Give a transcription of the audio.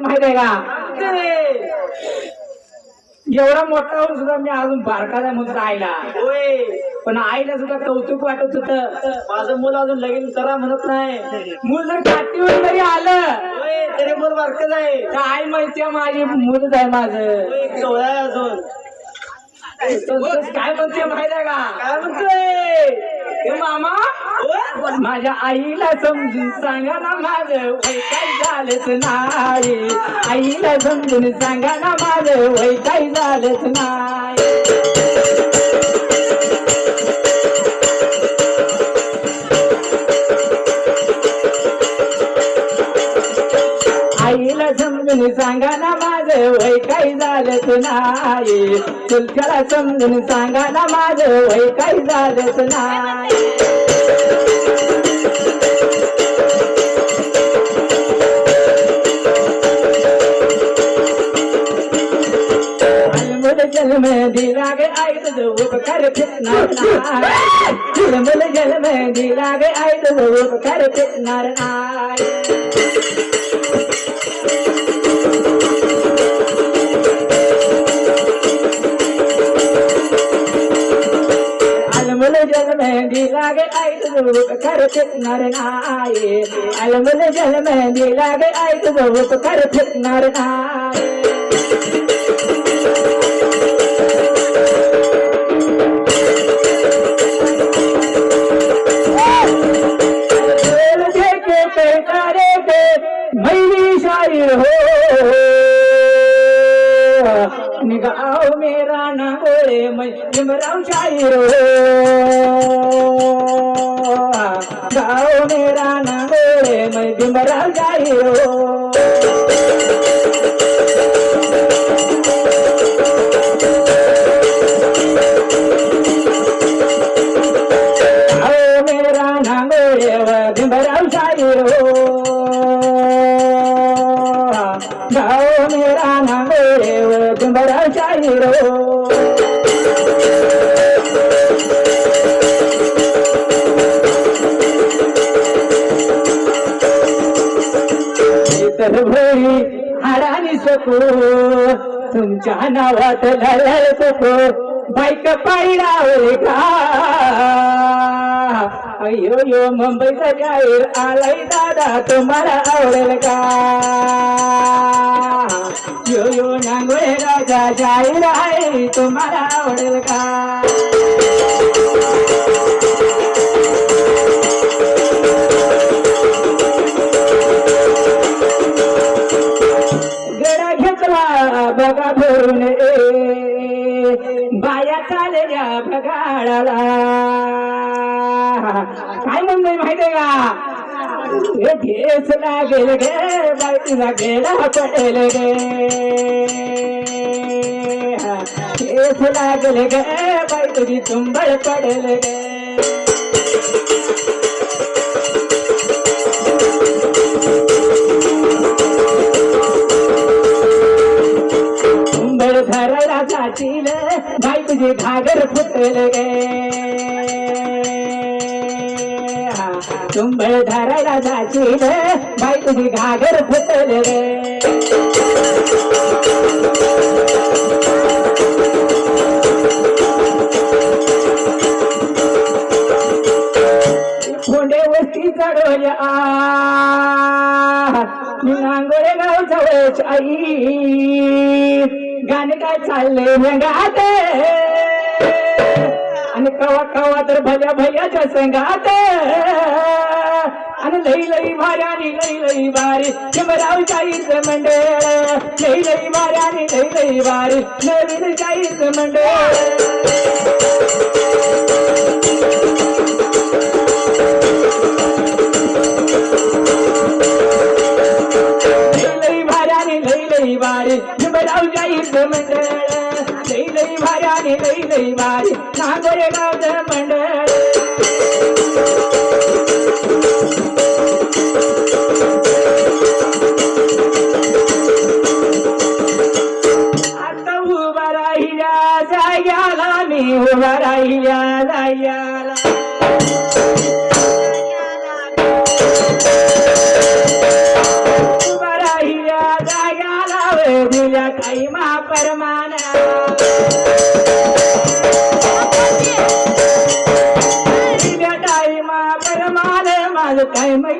माहीत आहे का? एवढा मोठा होऊन सुद्धा मी अजून बारकाला म्हणून आईला. पण आईला सुद्धा कौतुक वाटत होत. माझं मुलं अजून लगीन करा म्हणत नाही. मूल जर काठीवर जरी आलं तरी मुलं बारकच आहे. तर आई म्हणते माझी मुलच आहे माझं. आहे अजून. तर काय म्हणते माहीत आहे का? काय म्हणतोय? मामा? माझ्या आईला समजून सांगा ना माझं वय काही झालंच नाही. आईला समजून सांगा ना माझं वय काही झालंच नाही. आईला समजून सांगा ना माझं वय काही झालंच नाही. चुलत्याला समजून सांगा ना माझं वय काही झालंच नाही. उपकार फिरणार नाही. मुल जन्म दिला गे आई तुझं उपकार फिरणार नाही. अलमल जन्म दिला गे आई तुझं उपकार फिरणार नाही. अलमल जन्म दिला गे आई तुझं उपकार फिरणार नाही. निगाह मेरा ना बोले मैं इमरान शायर हो गाओ मेरा ना बोले मैं इमरान शायर हो गाओ मेरा ना बोले मैं इमरान शायर हाडानी सको तुमच्या नावात लढल सको बाईक पायडावे का? अयो यो मुंबईचा जाहीर आलाय दादा तुम्हाला आवडेल का? यो यो नांगोळे राजा जाहीर आहे तुम्हाला आवडेल का गडा घेतला बघा भरून ए बाया चालल्या बघाडाला काय म्हणतोय माहितीये का घेस लागेल गे बाईला गेला पडेल गे ठेस लागेल गे बाई तुझी तुंबळ पडेल गे. तुंबळ धरायला जातील बाई तुझी घागर फुटेल गे. तुंबळ धरायला जातील बाई तुझी घागर फुटेल गे. नांगोळे गाव जवळच आई गाणे काय चालले रंगात आणि कवा कवा तर भल्या भल्याच्या संगात आणि लई लई भाऱ्यानी लई लई भारी शिमराव जाईच मंडळ लई लई भाऱ्यानी लई लई भारी नवीन जाईच मंडळ कोरेगावचं मंडळ. आता उभा राहिल्या जायला मी उभा राहिल्या जायला. परमाना I am a